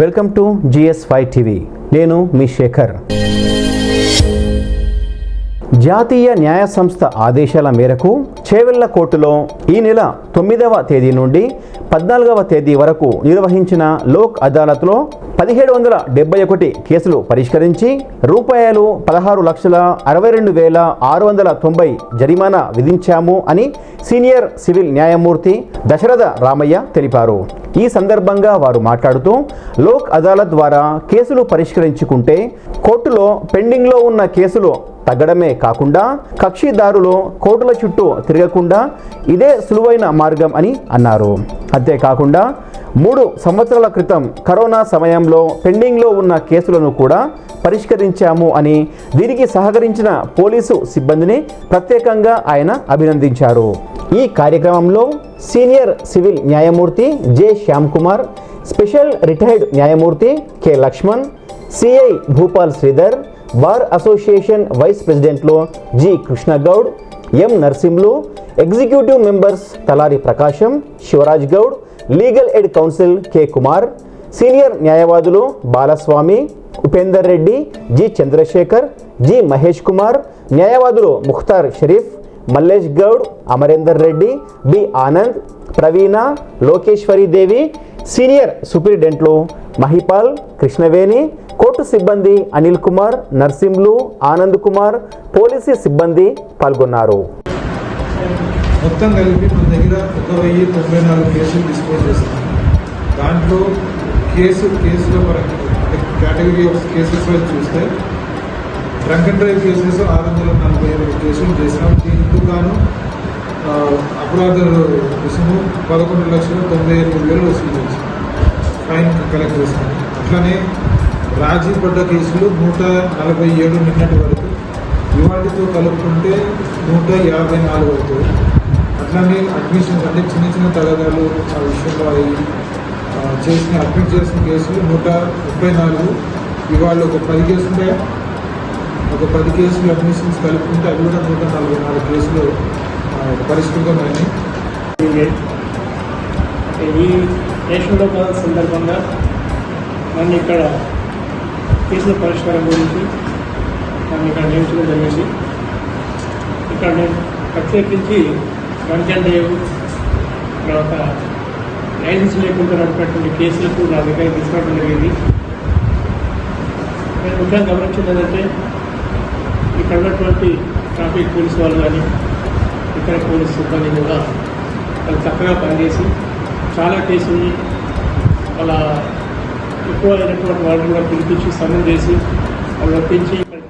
Welcome to GS five TV. నేను మీ శేఖర్. జాతీయ న్యాయ సంస్థ ఆదేశాల మేరకు చేవెళ్ళ కోర్టులో ఈ నెల తొమ్మిదవ తేదీ నుండి పద్నాలుగవ తేదీ వరకు నిర్వహించిన లోక్ అదాలత్లో పదిహేడు వందల డెబ్బై ఒకటి కేసులు పరిష్కరించి రూపాయలు పదహారు లక్షల అరవై రెండు వేల ఆరు వందల తొంభై జరిమానా విధించాము అని సీనియర్ సివిల్ న్యాయమూర్తి దశరథ రామయ్య తెలిపారు. ఈ సందర్భంగా వారు మాట్లాడుతూ లోక్ అదాలత్ ద్వారా కేసులు పరిష్కరించుకుంటే కోర్టులో పెండింగ్లో ఉన్న కేసులు తగ్గడమే కాకుండా కక్షిదారులు కోర్టుల చుట్టూ తిరగకుండా ఇదే సులువైన మార్గం అని అన్నారు. అంతేకాకుండా మూడు సంవత్సరాల క్రితం కరోనా సమయంలో పెండింగ్లో ఉన్న కేసులను కూడా పరిష్కరించాము అని దీనికి సహకరించిన పోలీసు సిబ్బందిని ప్రత్యేకంగా ఆయన అభినందించారు. ఈ కార్యక్రమంలో సీనియర్ సివిల్ న్యాయమూర్తి J. Shyam Kumar special retired న్యాయమూర్తి K. Lakshman CI Bhupal Sridhar bar association vice ప్రెసిడెంట్లు G Krishnagoud M Narsimlu executive members Talari Prakasham Sivaraj Goud legal aid council K Kumar senior న్యాయవాదులు Balaswamy Upender Reddy G Chandrasekhar G Mahesh Kumar న్యాయవాదులు Mukhtar Sharif Mallesh Goud Amarender Reddy B Anand Praveena Lokeshwari Devi senior సూపరింటెండెంట్లు Mahipal Krishnaveni court సిబ్బంది Anil Kumar Narsimhulu Anand Kumar police సిబ్బంది పాల్గొన్నారు. మొత్తం కలిపి మన దగ్గర ఒక వెయ్యి తొంభై నాలుగు కేసులు డిస్పోజ్ చేస్తాం దాంట్లో కేసు కేసుల పరంగా అంటే కేటగిరీ ఆఫ్ కేసెస్ వైజ్ చూస్తే డ్రంక్ అండ్ డ్రైవ్ కేసెస్ ఆరు వందల నలభై ఏడు కేసులు చేసినాం. దీనికి గాను అపరాధ రుసుము పదకొండు లక్షల తొంభై ఎనిమిది వేలు వసూలు ఫైన్ కలెక్ట్ చేస్తాం అట్లనే రాజీ పడ్డ కేసులు నూట నలభై ఏడు నిన్నటి వరకు ఇవాటితో కలుపుకుంటే నూట యాభై నాలుగు అవుతుంది అట్లానే అడ్మిషన్ అంటే చిన్న చిన్న తగాదాలు ఆ విషయంలో అవి చేసిన అడ్మిట్ చేసిన కేసులు నూట ముప్పై నాలుగు. ఇవాళ ఒక పది కేసులు ఉంటాయా? ఒక పది కేసులు అడ్మిషన్స్ కలుపుకుంటే అవి కూడా నూట నలభై నాలుగు కేసులు పరిష్కృతమైనవి. దేశంలో అంటే సందర్భంగా నన్ను ఇక్కడ కేసుల పరిష్కారం గురించి నన్ను ఇక్కడ నియమించడం జరిగింది. ఇక్కడ నేను ప్రత్యేకించి డ్రంక్ తర్వాత లైసెన్స్ లేకుండా నడిపినటువంటి కేసులకు నా దగ్గర తీసుకోవడం జరిగింది. నేను ముఖ్యంగా గమనించింది ఏంటంటే ఇక్కడ ఉన్నటువంటి ట్రాఫిక్ పోలీస్ వాళ్ళు కానీ ఇతర పోలీస్ సిబ్బంది కూడా వాళ్ళు చక్కగా పనిచేసి చాలా కేసులు అలా ఎక్కువ అయినటువంటి వాళ్ళని కూడా పిలిపించి సమన్ చేసి వాళ్ళు ఒప్పించి ఇక్కడ